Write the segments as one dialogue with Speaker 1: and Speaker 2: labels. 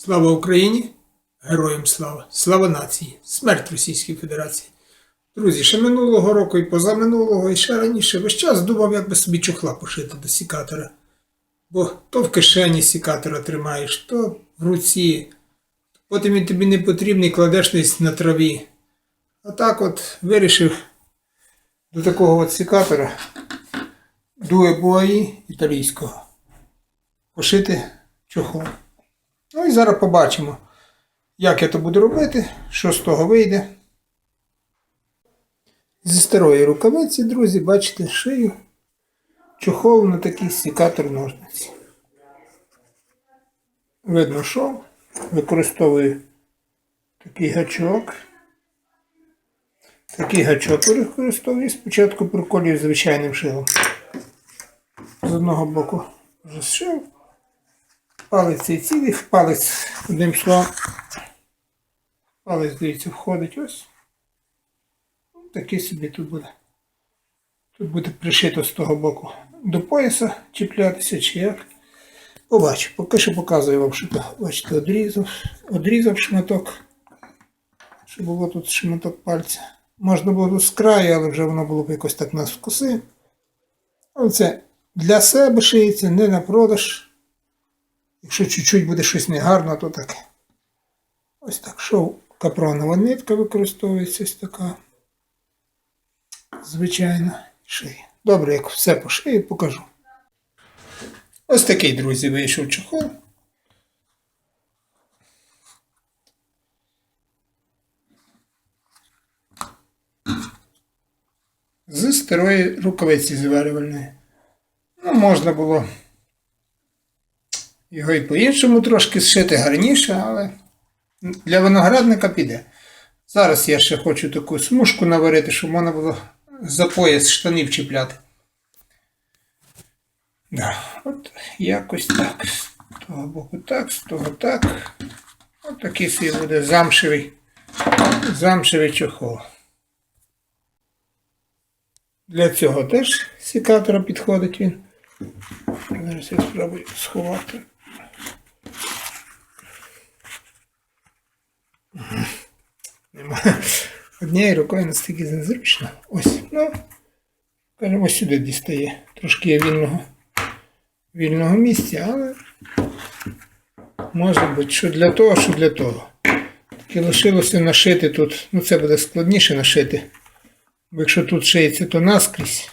Speaker 1: Слава Україні! Героям слава! Слава нації! Смерть Російській Федерації! Друзі, ще минулого року і позаминулого, і ще раніше весь час думав, як би собі чохла пошити до сікатора. Бо то в кишені сікатора тримаєш, то в руці. Потім він тобі не потрібний, кладеш десь на траві. А так от вирішив до такого от сікатора дуе буаї італійського пошити чохол. Ну і зараз побачимо, як я то буду робити, що з того вийде. Зі старої рукавиці, друзі, бачите, шию чохол на такий сікатор ножниці. Видно, що використовую такий гачок. Такий гачок використовую. Спочатку проколюю звичайним шилом. З одного боку вже. Палець цей цілий, палець, одним словом, палець, дивіться, входить ось. Такий собі тут буде. Тут буде пришито з того боку до пояса чіплятися чи як. Побачу, поки що показую вам, що то, бачите, одрізав, одрізав шматок, щоб було тут шматок пальця. Можна було тут з краю, але вже воно було б якось так нас вкуси. Але це для себе шиється, не на продаж. Якщо чуть-чуть буде щось негарно, то так. Ось так. Шов капронова нитка використовується ось така. Звичайно, шиє. Добре, як все по шиї покажу. Ось такий, друзі, вийшов чохол. З старої рукавиці зварювальної. Ну, можна було його і по-іншому трошки зшити гарніше, але для виноградника піде. Зараз я ще хочу таку смужку наварити, щоб можна було за пояс штанів чіпляти. Да, от якось так. З того боку так, з того так. От такий свій буде замшевий, замшевий чохол. Для цього теж сікатора підходить він. Зараз я спробую сховати. Немає. Однією рукою настільки незручно. Ось, ну, скажімо, ось сюди дістає. Трошки є вільного, вільного місця, але може бути, що для того, що для того. Таке лишилося нашити тут. Ну, це буде складніше нашити. Бо якщо тут шиється, то наскрізь.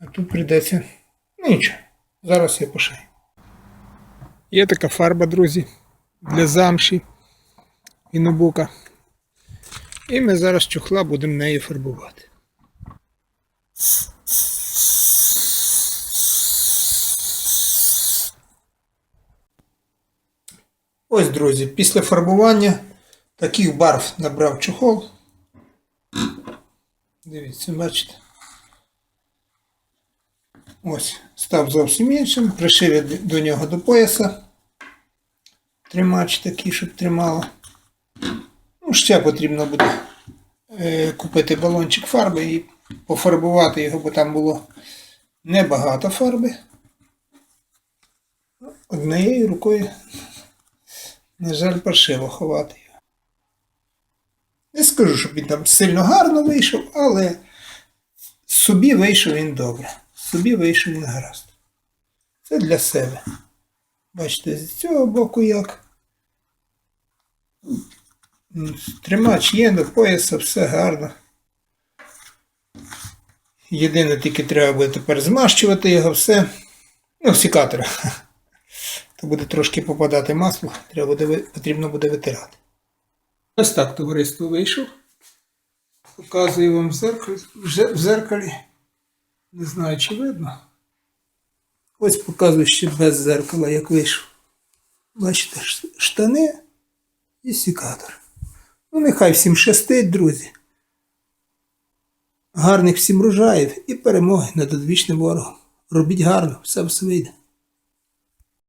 Speaker 1: А тут прийдеться. Ну нічого. Зараз я пошию. Є така фарба, друзі, для замші і нобука. І ми зараз чохла будемо нею фарбувати. Ось, друзі, після фарбування таких барв набрав чохол. Дивіться, бачите. Ось, став зовсім іншим, пришив до нього до пояса. Тримач такий, щоб тримало. Ну, ще потрібно буде е, купити балончик фарби і пофарбувати його, бо там було небагато фарби. Однією рукою, на жаль, паршиво ховати його. Не скажу, щоб він там сильно гарно вийшов, але собі вийшов він добре. Собі вийшов він гаразд. Це для себе. Бачите, з цього боку як. Тримач є до пояса, все гарно. Єдине, тільки треба буде тепер змащувати його все. Ну, сікатора. То буде трошки попадати масло, треба буде, потрібно буде витирати. Ось так товариство вийшов. Показую вам в зеркалі. В зеркалі. Не знаю, чи видно. Ось показую ще без зеркала, як вийшов. Бачите, штани і сікатор. Ну, нехай всім щастить, друзі. Гарних всім рожаїв і перемоги над одвічним ворогом. Робіть гарно, все все вийде.